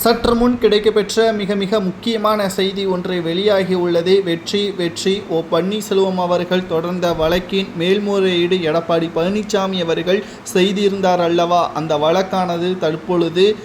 சற்று முன் கிடைக்கப்பெற்ற மிக மிக முக்கியமான செய்தி ஒன்று வெளியாகி உள்ளது. வெற்றி வெற்றி. ஓ பன்னீர்செல்வம் அவர்கள் தொடர்ந்த வழக்கின் மேல்முறையீடு எடப்பாடி பழனிசாமி அவர்கள் செய்திருந்தார் அல்லவா? அந்த வழக்கானது தற்பொழுது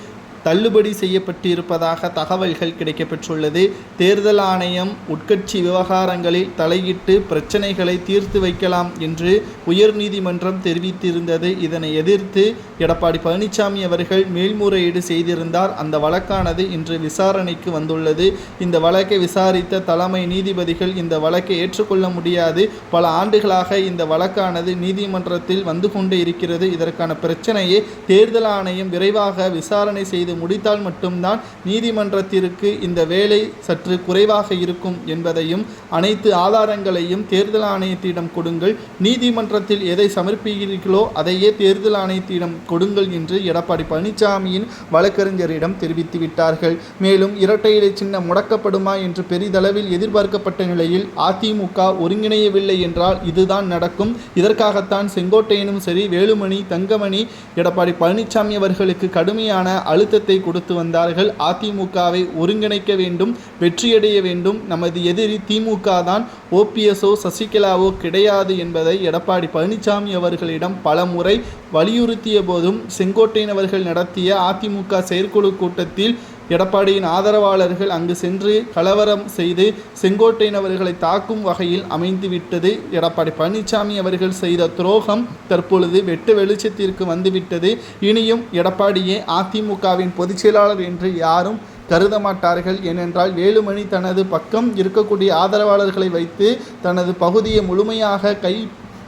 தள்ளுபடி செய்யப்பட்டிருப்பதாக தகவல்கள் கிடைக்கப்பெற்றுள்ளது. தேர்தல் ஆணையம் உட்கட்சி விவகாரங்களில் தலையிட்டு பிரச்சனைகளை தீர்த்து வைக்கலாம் என்று உயர்நீதிமன்றம் தெரிவித்திருந்தது. இதனை எதிர்த்து எடப்பாடி பழனிசாமி அவர்கள் மேல்முறையீடு செய்திருந்தார். அந்த வழக்கானது இன்று விசாரணைக்கு வந்துள்ளது. இந்த வழக்கை விசாரித்த தலைமை நீதிபதிகள் இந்த வழக்கை ஏற்றுக்கொள்ள முடியாது. பல ஆண்டுகளாக இந்த வழக்கானது நீதிமன்றத்தில் வந்து கொண்டு இருக்கிறது. இதற்கான பிரச்சனையை தேர்தல் ஆணையம் விரைவாக விசாரணை செய்து முடித்தால் மட்டும்தான் நீதிமன்றத்திற்கு இந்த வேலை சற்று குறைவாக இருக்கும் என்பதையும் அனைத்து ஆதாரங்களையும் தேர்தல் ஆணையத்திடம் கொடுங்கள். நீதிமன்றத்தில் எதை சமர்ப்பிக்கிறீர்களோ அதையே தேர்தல் ஆணையத்திடம் கொடுங்கள் என்று எடப்பாடி பழனிசாமியின் வழக்கறிஞரிடம் தெரிவித்துவிட்டார்கள் மேலும் இரட்டை இலை சின்னம் முடக்கப்படுமா என்று பெரிதளவில் எதிர்பார்க்கப்பட்ட நிலையில் அதிமுக ஒருங்கிணையவில்லை என்றால் இதுதான் நடக்கும். இதற்காகத்தான் செங்கோட்டையனும் சரி வேலுமணி தங்கமணி எடப்பாடி பழனிசாமி அவர்களுக்கு கடுமையான அழுத்தத்தை கொடுத்து வந்தார்கள். அதிமுகவை ஒருங்கிணைக்க வேண்டும் வெற்றியடைய வேண்டும். நமது எதிரி திமுக தான் ஓபிஎஸ்ஓ சசிகலாவோ கிடையாது என்பதை எடப்பாடி பழனிசாமி அவர்களிடம் பல முறை வலியுறுத்திய போதும் செங்கோட்டையன் அவர்கள் நடத்திய அதிமுக செயற்குழு கூட்டத்தில் எடப்பாடியின் ஆதரவாளர்கள் அங்கு சென்று கலவரம் செய்து செங்கோட்டையன் அவர்களை தாக்கும் வகையில் அமைந்துவிட்டது. எடப்பாடி பழனிசாமி அவர்கள் செய்த துரோகம் தற்பொழுது வெட்டு வெளிச்சத்திற்கு வந்துவிட்டது. இனியும் எடப்பாடியே அதிமுகவின் பொதுச்செயலாளர் என்று யாரும் கருத மாட்டார்கள். ஏனென்றால் வேலுமணி தனது பக்கம் இருக்கக்கூடிய ஆதரவாளர்களை வைத்து தனது பகுதியை முழுமையாக கை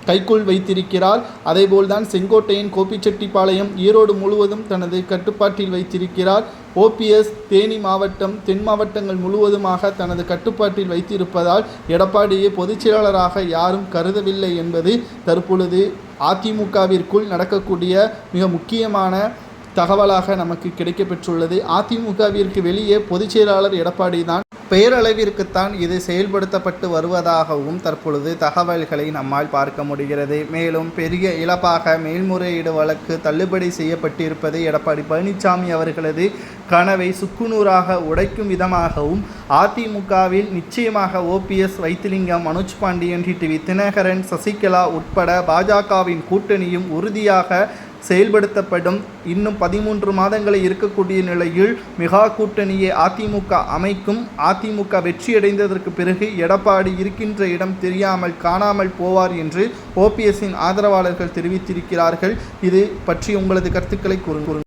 கைக்குள் வைத்திருக்கிறார் அதேபோல்தான் செங்கோட்டையின் கோபிச்செட்டிப்பாளையம் ஈரோடு முழுவதும் தனது கட்டுப்பாட்டில் வைத்திருக்கிறார் ஓபிஎஸ் தேனி மாவட்டம் தென் மாவட்டங்கள் முழுவதுமாக தனது கட்டுப்பாட்டில் வைத்திருப்பதால் எடப்பாடியை பொதுச்செயலாளராக யாரும் கருதவில்லை என்பது தற்பொழுது அதிமுகவிற்குள் நடக்கக்கூடிய மிக முக்கியமான தகவலாக நமக்கு கிடைக்கப்பெற்றுள்ளது. அதிமுகவிற்கு வெளியே பொதுச்செயலாளர் எடப்பாடி தான் பெயரளவிற்குத்தான் இது செயல்படுத்தப்பட்டு வருவதாகவும் தற்பொழுது தகவல்களை நம்மால் பார்க்க முடிகிறது. மேலும் பெரிய இழப்பாக மேல்முறையீடு வழக்கு தள்ளுபடி செய்யப்பட்டிருப்பது எடப்பாடி பழனிசாமி அவர்களது கனவை சுக்குநூறாக உடைக்கும் விதமாகவும் அதிமுகவில் நிச்சயமாக ஓபிஎஸ் வைத்திலிங்கம் மனோஜ் பாண்டியன் டிடிவி தினகரன் சசிகலா உட்பட பாஜகவின் கூட்டணியும் உறுதியாக செயல்படுத்தப்படும். இன்னும் பதிமூன்று மாதங்களை இருக்கக்கூடிய நிலையில் மெகா கூட்டணியை அதிமுக அமைக்கும். அதிமுக வெற்றியடைந்ததற்கு பிறகு எடப்பாடி இருக்கின்ற இடம் தெரியாமல் காணாமல் போவார் என்று ஓபிஎஸ்ஸின் ஆதரவாளர்கள் தெரிவித்திருக்கிறார்கள். இது பற்றி உங்களது கருத்துக்களை கூறுங்கள்.